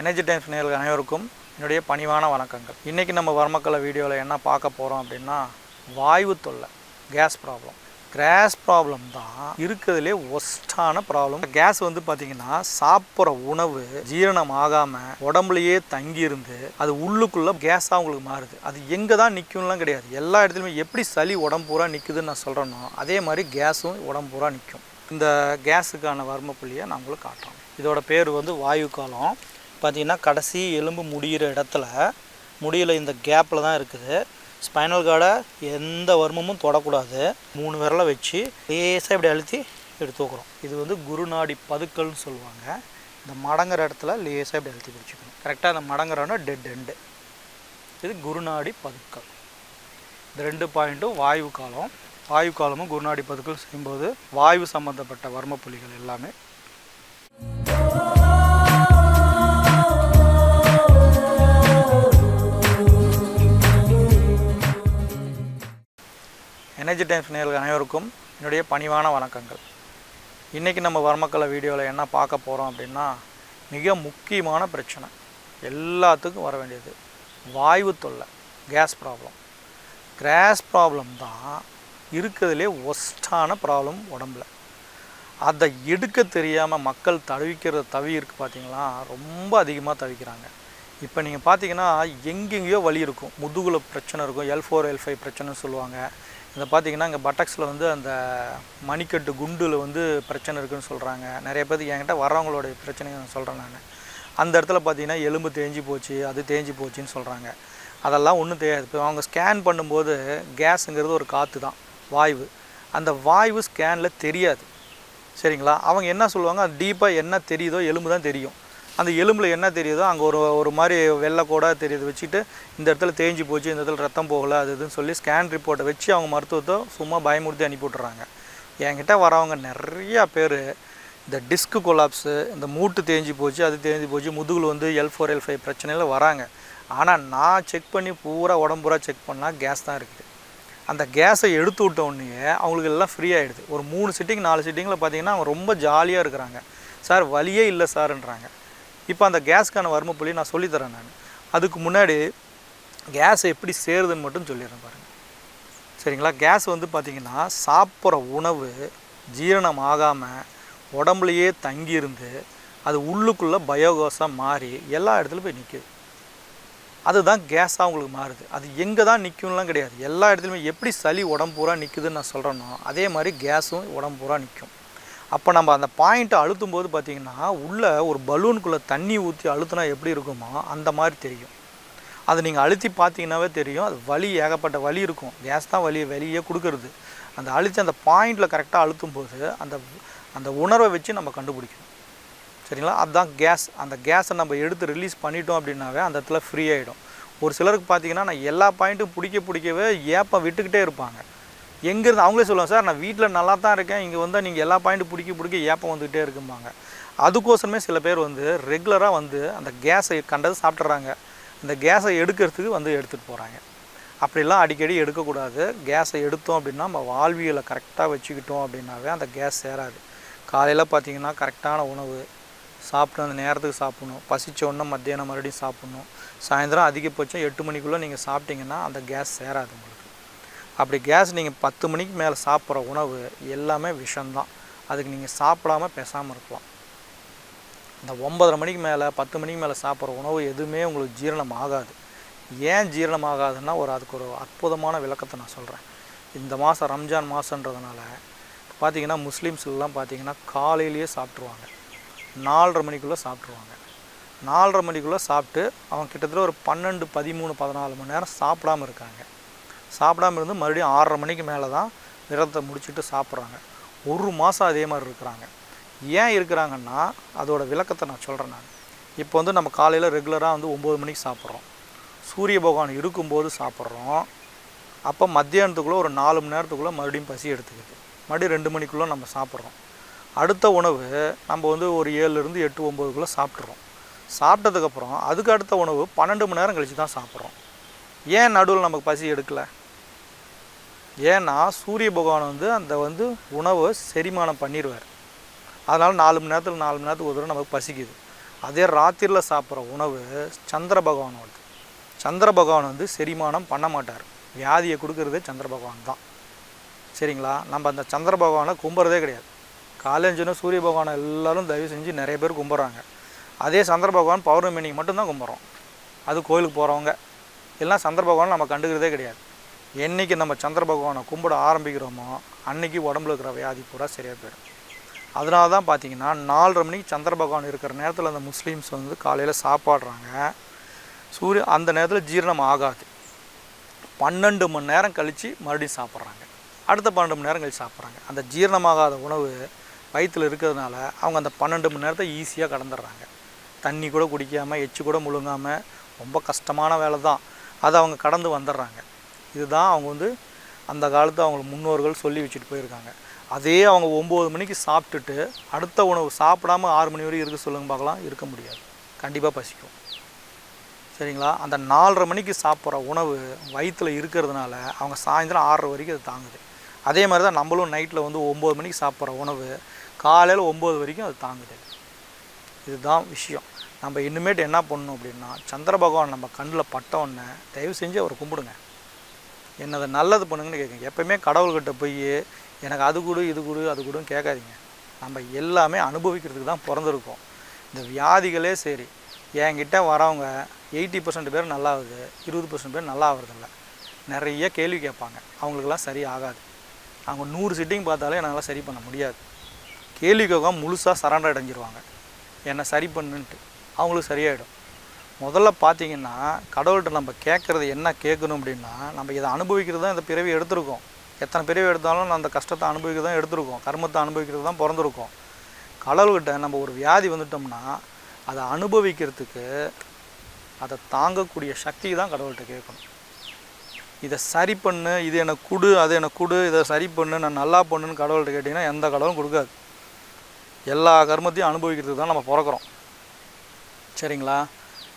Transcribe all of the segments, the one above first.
Energy times நேர்கள் அனைவருக்கும் என்னுடைய பணிவான வணக்கங்கள். இன்றைக்கி நம்ம வர்மக்களை வீடியோவில் என்ன பார்க்க போகிறோம் அப்படின்னா வாயு தொல்லை கேஸ் ப்ராப்ளம் கேஸ் ப்ராப்ளம் தான் இருக்கிறதுலே ஒஸ்டான ப்ராப்ளம் கேஸ் வந்து பார்த்திங்கன்னா சாப்பிட்ற உணவு ஜீரணம் ஆகாமல் உடம்புலையே தங்கியிருந்து அது உள்ளுக்குள்ளே கேஸாக உங்களுக்கு மாறுது. அது எங்கே தான் நிற்கும்லாம் கிடையாது. எல்லா இடத்துலையுமே எப்படி சளி உடம்பு பூரா நிற்குதுன்னு நான் சொல்கிறேனோ அதே மாதிரி கேஸும் உடம்பு பூரா நிற்கும் இந்த கேஸுக்கான வர்ம புள்ளியை நான் உங்களுக்கு காட்டுறோம் இதோட பேர் வந்து வாயு காலம். பார்த்தீங்கன்னா கடைசி எலும்பு முடிகிற இடத்துல முடியல இந்த கேப்பில் தான் இருக்குது. ஸ்பைனல் கார்டை எந்த வர்மமும் தொடக்கூடாது. மூணு விரலை வச்சு லேசாக இப்படி அழுத்தி எடுத்து வைக்கிறோம். இது வந்து குருநாடி பதுக்கல்னு சொல்லுவாங்க. இந்த மடங்குற இடத்துல லேசாக இப்படி அழுத்தி பிடிச்சிக்கணும். கரெக்டாக அந்த மடங்குறோன்னா டெட் எண்டு இது குருநாடி பதுக்கல். இந்த ரெண்டு பாயிண்ட்டும் வாயு காலம். வாயு காலமும் குருநாடி பதுக்கல் செய்யும்போது வாயு சம்மந்தப்பட்ட வர்ம புள்ளிகள் எல்லாமே எனர்ஜி டைம்ஸ் நேர்கள் அனைவருக்கும் என்னுடைய பணிவான வணக்கங்கள். இன்றைக்கி நம்ம வர்மக்கலை வீடியோவில் என்ன பார்க்க போகிறோம் அப்படின்னா மிக முக்கியமான பிரச்சனை. எல்லாத்துக்கும் வர வேண்டியது வாயு தொல்லை கேஸ் ப்ராப்ளம். கேஸ் ப்ராப்ளம் தான் இருக்கிறதுலே ஒஸ்டான ப்ராப்ளம் உடம்புல. அதை எடுக்க தெரியாமல் மக்கள் தவிக்கிற தவி இருக்குது பார்த்திங்களா ரொம்ப அதிகமாக தவிக்கிறாங்க. இப்போ நீங்கள் பார்த்தீங்கன்னா எங்கெங்கேயோ வலி இருக்கும். முதுகுல பிரச்சனை இருக்கும். எல் ஃபோர் எல் ஃபைவ் பிரச்சனைன்னு சொல்லுவாங்க. இதை பார்த்திங்கன்னா இங்கே பட்டக்ஸில் வந்து அந்த மணிக்கட்டு குண்டில் வந்து பிரச்சனை இருக்குதுன்னு சொல்கிறாங்க நிறைய பேருக்கு என்கிட்ட வரவங்களுடைய பிரச்சனையை சொல்கிறேன் நான். அந்த இடத்துல பார்த்தீங்கன்னா எலும்பு தேஞ்சு போச்சு அது தேஞ்சு போச்சுன்னு சொல்கிறாங்க அதெல்லாம் ஒன்றும் தெரியாது. இப்போ அவங்க ஸ்கேன் பண்ணும்போது கேஸுங்கிறது ஒரு காற்று தான் வாய்வு. அந்த வாய்வு ஸ்கேனில் தெரியாது. சரிங்களா? அவங்க என்ன சொல்லுவாங்க? அது டீப்பாக என்ன தெரியுதோ எலும்பு தான் தெரியும். அந்த எலும்பில் என்ன தெரியுதோ அங்கே ஒரு ஒரு மாதிரி வெள்ளை கூட தெரியுது வச்சுட்டு இந்த இடத்துல தேஞ்சு போச்சு இந்த இடத்துல ரத்தம் போகலை அது இதுன்னு சொல்லி ஸ்கேன் ரிப்போர்ட்டை வச்சு அவங்க மருத்துவத்தை சும்மா பயமுறுத்தி அனுப்பி விட்றாங்க என்கிட்ட வரவங்க நிறையா பேர் இந்த டிஸ்க் கொலாப்ஸு இந்த மூட்டு தேஞ்சு போச்சு அது தேஞ்சு போச்சு முதுகில் வந்து எல் ஃபோர் எல் ஃபைவ் பிரச்சனையில் வராங்க. ஆனால் நான் செக் பண்ணி பூரா உடம்புரா செக் பண்ணால் கேஸ் தான் இருக்குது. அந்த கேஸை எடுத்து விட்ட உடனே அவங்களுக்கு எல்லாம் ஃப்ரீ ஆகிடுது ஒரு மூணு சிட்டிங் நாலு சிட்டிங்கில் பார்த்தீங்கன்னா அவங்க ரொம்ப ஜாலியாக இருக்கிறாங்க. சார் வழியே இல்லை சார்ன்றாங்க. இப்போ அந்த கேஸ்க்கான வறுமை புள்ளி நான் சொல்லித்தரேன் நான். அதுக்கு முன்னாடி கேஸ் எப்படி சேருதுன்னு மட்டும் சொல்லிடுறேன் பாருங்கள் சரிங்களா? கேஸ் வந்து பார்த்திங்கன்னா சாப்பிட்ற உணவு ஜீரணம் ஆகாமல் உடம்புலையே தங்கியிருந்து அது உள்ளுக்குள்ளே பயோகோஸாக மாறி எல்லா இடத்துலையும் போய் நிற்குது அதுதான் கேஸாக அவங்களுக்கு மாறுது. அது எங்கே தான் நிற்கும்லாம் கிடையாது. எல்லா இடத்துலையுமே எப்படி சளி உடம்பு பூரா நிற்குதுன்னு நான் சொல்கிறேனோ அதே மாதிரி கேஸும் உடம்பு பூரா நிற்கும் அப்போ நம்ம அந்த பாயிண்ட்டை அழுத்தும் போது பார்த்திங்கன்னா உள்ளே ஒரு பலூனுக்குள்ளே தண்ணி ஊற்றி அழுத்தினா எப்படி இருக்குமோ அந்த மாதிரி தெரியும். அதை நீங்கள் அழுத்தி பார்த்தீங்கன்னாவே தெரியும். அது வலி ஏகப்பட்ட வலி இருக்கும். கேஸ் தான் வலி வெளியே கொடுக்கறது. அந்த அழுத்தி அந்த பாயிண்டில் கரெக்டாக அழுத்தும் போது அந்த அந்த உணர்வை வச்சு நம்ம கண்டுபிடிக்கணும். சரிங்களா? அதுதான் கேஸ் அந்த கேஸை நம்ம எடுத்து ரிலீஸ் பண்ணிட்டோம் அப்படின்னாவே அந்த இடத்துல ஃப்ரீ ஆகிடும் ஒரு சிலருக்கு பார்த்தீங்கன்னா நான் எல்லா பாயிண்ட்டும் பிடிக்க பிடிக்கவே ஏப்பம் விட்டுக்கிட்டே இருப்பாங்க. எங்கேருந்து அவங்களே சொல்லுவாங்க சார் நான் வீட்டில் நல்லா தான் இருக்கேன். இங்கே வந்தால் நீங்கள் எல்லா பாயிண்ட்டும் பிடிக்க பிடிக்க ஏப்பம் வந்துக்கிட்டே இருக்கும்பாங்க. அதுக்கோசரமே சில பேர் வந்து ரெகுலராக வந்து அந்த கேஸை கண்டது சாப்பிட்றாங்க இந்த கேஸை எடுக்கிறதுக்கு வந்து எடுத்துகிட்டு போகிறாங்க அப்படிலாம் அடிக்கடி எடுக்கக்கூடாது. கேஸை எடுத்தோம் அப்படின்னா நம்ம வாழ்வியலை கரெக்டாக வச்சுக்கிட்டோம் அப்படின்னாவே அந்த கேஸ் சேராது. காலையில் பார்த்தீங்கன்னா கரெக்டான உணவு சாப்பிட்டு அந்த நேரத்துக்கு சாப்பிடணும். பசிச்சோடனே மத்தியானம் மறுபடியும் சாப்பிட்ணும். சாயந்தரம் அதிகபட்சம் எட்டு மணிக்குள்ளே நீங்கள் சாப்பிட்டீங்கன்னா அந்த கேஸ் சேராது உங்களுக்கு. அப்படி கேஸ் நீங்கள் பத்து மணிக்கு மேலே சாப்பிட்ற உணவு எல்லாமே விஷம்தான். அதுக்கு நீங்கள் சாப்பிடாம பேசாமல் இருக்கலாம். இந்த ஒன்பதரை மணிக்கு மேலே பத்து மணிக்கு மேலே சாப்பிட்ற உணவு எதுவுமே உங்களுக்கு ஜீரணம் ஆகாது ஏன் ஜீரணம் ஆகாதுன்னா ஒரு அதுக்கு ஒரு அற்புதமான விளக்கத்தை நான் சொல்கிறேன் இந்த மாதம் ரம்ஜான் மாதன்றதுனால பார்த்தீங்கன்னா முஸ்லீம்ஸ்லாம் பார்த்தீங்கன்னா காலையிலேயே சாப்பிட்ருவாங்க நாலரை மணிக்குள்ளே சாப்பிட்ருவாங்க நாலரை மணிக்குள்ளே சாப்பிட்டு அவங்க கிட்டத்தட்ட ஒரு பன்னெண்டு பதிமூணு பதினாலு மணி நேரம் சாப்பிடாம இருக்காங்க. சாப்பிடாம இருந்து மறுபடியும் ஆறரை மணிக்கு மேலே தான் விரதத்தை முடிச்சுட்டு சாப்பிட்றாங்க. ஒரு மாதம் அதே மாதிரி இருக்கிறாங்க. ஏன் இருக்கிறாங்கன்னா அதோட விளக்கத்தை நான் சொல்கிறேன் நான். இப்போ வந்து நம்ம காலையில் ரெகுலராக வந்து ஒம்பது மணிக்கு சாப்பிட்றோம். சூரிய பகவான் இருக்கும்போது சாப்பிட்றோம். அப்போ மத்தியானத்துக்குள்ளே ஒரு நாலு மணி நேரத்துக்குள்ளே மறுபடியும் பசி எடுத்துக்குது. மறுபடியும் ரெண்டு மணிக்குள்ளே நம்ம சாப்பிட்றோம். அடுத்த உணவு நம்ம வந்து ஒரு ஏழுலேருந்து எட்டு ஒம்போதுக்குள்ளே சாப்பிட்றோம். சாப்பிட்டதுக்கப்புறம் அதுக்கு அடுத்த உணவு பன்னெண்டு மணி நேரம் கழித்து தான் சாப்பிட்றோம். ஏன் நடுவில் நமக்கு பசி எடுக்கலை? ஏன்னா சூரிய பகவான் வந்து அந்த வந்து உணவை செரிமானம் பண்ணிடுவார் அதனால் நாலு மணி நேரத்தில் நாலு மணி நேரத்துக்கு ஒரு தடவை நமக்கு பசிக்குது. அதே ராத்திரியில் சாப்பிட்ற உணவு சந்திர பகவானோடது. சந்திர பகவான் வந்து செரிமானம் பண்ண மாட்டார். வியாதியை கொடுக்கறது சந்திர பகவான் தான். சரிங்களா? நம்ம அந்த சந்திர பகவானை கும்புறதே கிடையாது. காலேஜுன்னு சூரிய பகவானை எல்லாரும் தயவு செஞ்சு நிறைய பேர் கும்பிட்றாங்க அதே சந்திர பகவான் பௌர்ணமி மட்டும்தான் கும்பிட்றோம் அது கோயிலுக்கு போகிறவங்க எல்லாம் சந்திர பகவான் நம்ம கண்டுக்கிறதே கிடையாது. என்றைக்கு நம்ம சந்திர பகவானை கும்பிட ஆரம்பிக்கிறோமோ அன்னைக்கு உடம்புல இருக்கிற வியாதி பூரா சரியாக போயிடும். அதனால தான் பார்த்தீங்கன்னா நாலரை மணிக்கு சந்திர பகவான் இருக்கிற நேரத்தில் அந்த முஸ்லீம்ஸ் வந்து காலையில் சாப்பாடுறாங்க. சூரிய அந்த நேரத்தில் ஜீரணம் ஆகாது. பன்னெண்டு மணி நேரம் கழித்து மறுபடியும் சாப்பிட்றாங்க. அடுத்த பன்னெண்டு மணி நேரம் கழித்து சாப்பிட்றாங்க. அந்த ஜீரணமாகாத உணவு வயிற்றில் இருக்கிறதுனால அவங்க அந்த பன்னெண்டு மணி நேரத்தை ஈஸியாக கடந்துடுறாங்க. தண்ணி கூட குடிக்காமல் எச்சு கூட முழுங்காமல் ரொம்ப கஷ்டமான வேலை தான் அதை அவங்க கடந்து வந்துடுறாங்க. இதுதான் அவங்க வந்து அந்த காலத்து அவங்க முன்னோர்கள் சொல்லி வச்சுட்டு போயிருக்காங்க. அதே அவங்க ஒம்பது மணிக்கு சாப்பிட்டுட்டு அடுத்த உணவு சாப்பிடாம ஆறு மணி வரைக்கும் இருக்க சொல்லுங்க பார்க்கலாம். இருக்க முடியாது. கண்டிப்பாக பசிக்கும். சரிங்களா? அந்த நாலரை மணிக்கு சாப்பிட்ற உணவு வயிற்றில் இருக்கிறதுனால அவங்க சாயந்தரம் ஆறரை வரைக்கும் அது தாங்குது. அதே மாதிரி தான் நம்மளும் நைட்டில் வந்து ஒம்பது மணிக்கு சாப்பிட்ற உணவு காலையில் ஒம்பது வரைக்கும் அது தாங்குது. இதுதான் விஷயம். நம்ம இனிமேட்டு என்ன பண்ணணும் அப்படின்னா சந்திர பகவான் நம்ம கண்ணில் பட்ட உடனே தயவு செஞ்சு அவரை கும்பிடுங்க. என்னதை நல்லது பண்ணுங்கன்னு கேட்குங்க எப்பயுமே கடவுள்கிட்ட போய் எனக்கு அது கொடு இது கொடு அது கொடுன்னு கேட்காதீங்க. நம்ம எல்லாமே அனுபவிக்கிறதுக்கு தான் பிறந்திருக்கோம். இந்த வியாதிகளே சரி என்கிட்ட வரவங்க எயிட்டி பர்சன்ட் பேர் நல்லா ஆகுது இருபது பர்சன்ட் பேர் நல்லா ஆகுறதில்ல நிறைய கேள்வி கேட்பாங்க. அவங்களுக்கெல்லாம் சரி ஆகாது. அவங்க நூறு சிட்டிங் பார்த்தாலே என்னால் சரி பண்ண முடியாது. கேள்வி கேட்காம முழுசாக சரண்டர் அடைஞ்சிருவாங்க. என்னை சரி பண்ணுன்ட்டு. அவங்களுக்கு சரியாயிடும். முதல்ல பார்த்தீங்கன்னா கடவுள்கிட்ட நம்ம கேட்குறது என்ன கேட்கணும் அப்படின்னா நம்ம இதை அனுபவிக்கிறது தான் இந்த பிறவி எடுத்திருக்கோம். எத்தனை பிறவி எடுத்தாலும் அந்த கஷ்டத்தை அனுபவிக்கிறது தான் எடுத்திருக்கோம். கர்மத்தை அனுபவிக்கிறது தான் பிறந்திருக்கோம். கடவுள்கிட்ட நம்ம ஒரு வியாதி வந்துட்டோம்னா அதை அனுபவிக்கிறதுக்கு அதை தாங்கக்கூடிய சக்தி தான் கடவுள்கிட்ட கேட்கணும். இதை சரி பண்ணு இது எனக்கு கொடு அது எனக்கு கொடு இதை சரி பண்ணு நான் நல்லா பண்ணுன்னு கடவுள்கிட்ட கேட்டிங்கன்னா எந்த கடவுளும் கொடுக்காது. எல்லா கர்மத்தையும் அனுபவிக்கிறதுக்கு தான் நம்ம பிறக்கிறோம். சரிங்களா?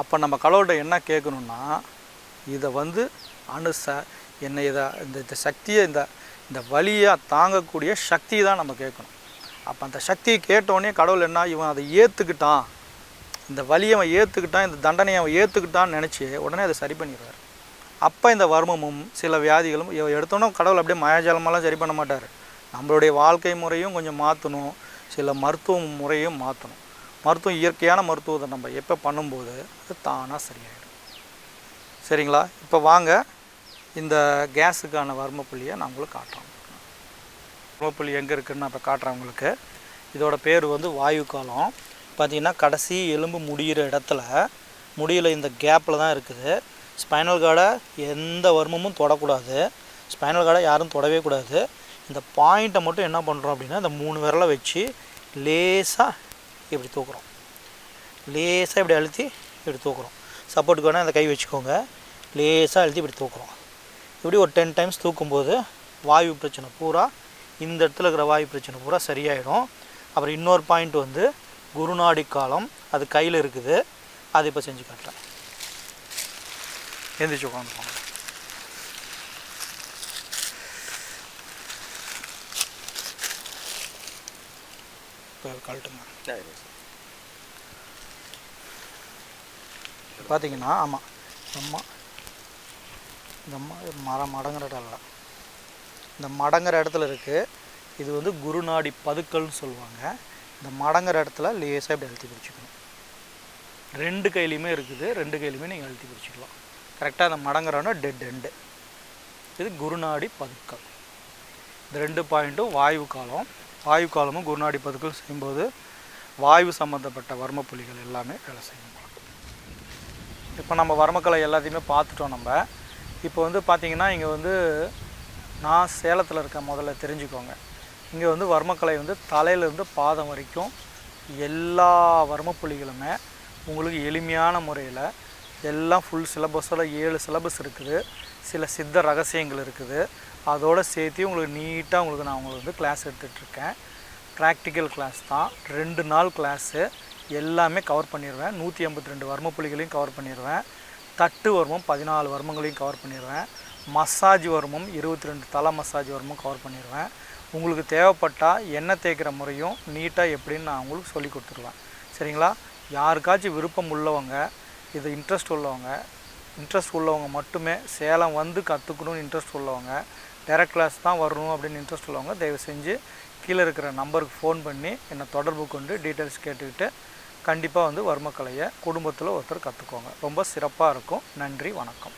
அப்போ நம்ம கடவுள்கிட்ட என்ன கேட்கணுன்னா இதை வந்து அனுச என்னை இதை இந்த இந்த சக்தியை இந்த இந்த வழியை தாங்கக்கூடிய சக்தி தான் நம்ம கேட்கணும். அப்போ அந்த சக்தியை கேட்டோடனே கடவுள் என்ன இவன் அதை ஏற்றுக்கிட்டான் இந்த வலியை அவன் ஏற்றுக்கிட்டான் இந்த தண்டனையை அவன் ஏற்றுக்கிட்டான்னு நினச்சி உடனே அதை சரி பண்ணிடுவார். அப்போ இந்த வர்மமும் சில வியாதிகளும் எடுத்தோன்னே கடவுள் அப்படியே மாயாஜாலமெல்லாம் சரி பண்ண மாட்டார். நம்மளுடைய வாழ்க்கை முறையும் கொஞ்சம் மாற்றணும் சில மருத்துவ முறையும் மாற்றணும் மருத்துவம் இயற்கையான மருத்துவத்தை நம்ம எப்போ பண்ணும்போது அது தானாக சரியாயிடும். சரிங்களா? இப்போ வாங்க இந்த கேஸுக்கான வர்மப்புள்ளியை நான் உங்களுக்கு காட்டுறோம் வர்மப்புள்ளி எங்கே இருக்குதுன்னு நான் இப்போ காட்டுறேன் உங்களுக்கு. இதோட பேர் வந்து வாயு காலம் பார்த்திங்கன்னா கடைசி எலும்பு முடிகிற இடத்துல முடியல இந்த கேப்பில் தான் இருக்குது. ஸ்பைனல் கார்டை எந்த வர்மமும் தொடக்கூடாது. ஸ்பைனல் கார்டை யாரும் தொடவே கூடாது. இந்த பாயிண்ட்டை மட்டும் என்ன பண்ணுறோம் அப்படின்னா இந்த மூணு விரலை வச்சு லேசாக இப்படி தூக்குறோம். லேசாக இப்படி அழுத்தி இப்படி தூக்குறோம். சப்போர்ட்டுக்கு வேணால் அந்த கை வச்சுக்கோங்க. லேசாக அழுத்தி இப்படி தூக்குறோம். இப்படி ஒரு டென் டைம்ஸ் தூக்கும்போது வாயு பிரச்சனை பூரா இந்த இடத்துல இருக்கிற வாயு பிரச்சனை பூரா சரியாயிடும். அப்புறம் இன்னொரு பாயிண்ட் வந்து குருநாடி காலம் அது கையில் இருக்குது. அது இப்போ செஞ்சு காட்டுறேன். எந்திரிச்சு உட்காந்துக்கோங்க கழட்டுங்க பார்த்தீங்கன்னா ஆமாம் அம்மா இந்த மரம் மடங்குற இடம் இல்லை இந்த மடங்குற இடத்துல இருக்குது இது வந்து குருநாடி பதுக்கல்னு சொல்லுவாங்க. இந்த மடங்குற இடத்துல லேசாக இப்படி அழுத்தி பிடிச்சிக்கணும். ரெண்டு கையிலையுமே இருக்குது. ரெண்டு கையிலையுமே நீங்கள் அழுத்தி பிடிச்சிக்கலாம். கரெக்டாக அந்த மடங்குறோன்னா டெட் எண்டு இது குருநாடி பதுக்கல். இந்த ரெண்டு பாயிண்ட்டும் வாயு காலம். வாயு காலமும் குருநாடி பதுக்கள் செய்யும்போது வாயு சம்மந்தப்பட்ட வர்மப்புலிகள் எல்லாமே வேலை செய்யும். இப்போ நம்ம வர்மக்கலை எல்லாத்தையுமே பார்த்துட்டோம் நம்ம. இப்போ வந்து பார்த்திங்கன்னா இங்கே வந்து நான் சேலத்தில் இருக்க முதல்ல தெரிஞ்சுக்கோங்க. இங்கே வந்து வர்மக்கலை வந்து தலையிலேருந்து பாதம் வரைக்கும் எல்லா வர்ம புலிகளுமே உங்களுக்கு எளிமையான முறையில் எல்லாம் ஃபுல் சிலபஸோட ஏழு சிலபஸ் இருக்குது. சில சித்த ரகசியங்கள் இருக்குது. அதோடு சேர்த்து உங்களுக்கு நீட்டாக உங்களுக்கு நான் உங்களுக்கு வந்து கிளாஸ் எடுத்துகிட்ருக்கேன் ப்ராக்டிக்கல் கிளாஸ் தான். ரெண்டு நாள் கிளாஸு எல்லாமே கவர் பண்ணிடுவேன் நூற்றி ஐம்பத்தி ரெண்டு வர்ம புள்ளிகளையும் கவர் பண்ணிடுவேன் தட்டு வர்மம் பதினாலு வர்மங்களையும் கவர் பண்ணிடுவேன் மசாஜ் வர்மம் இருபத்தி ரெண்டு தலை மசாஜ் வர்மம் கவர் பண்ணிடுவேன் உங்களுக்கு தேவைப்பட்டால் எண்ணெய் தேய்க்கிற முறையும் நீட்டாக எப்படின்னு நான் உங்களுக்கு சொல்லி கொடுத்துருவேன். சரிங்களா? யாருக்காச்சும் விருப்பம் உள்ளவங்க இது இன்ட்ரெஸ்ட் உள்ளவங்க இன்ட்ரெஸ்ட் உள்ளவங்க மட்டுமே சேலம் வந்து கற்றுக்கணும்னு இன்ட்ரெஸ்ட் உள்ளவங்க டேரக்ட் கிளாஸ் தான் வரணும் அப்படின்னு இன்ட்ரெஸ்ட் உள்ளவங்க தயவு செஞ்சு கீழே இருக்கிற நம்பருக்கு ஃபோன் பண்ணி என்னை தொடர்பு கொண்டு டீட்டெயில்ஸ் கேட்டுக்கிட்டு கண்டிப்பாக வந்து வர்மக்கலையை குடும்பத்தில் ஒருத்தர் கற்றுக்கோங்க ரொம்ப சிறப்பாக இருக்கும். நன்றி வணக்கம்.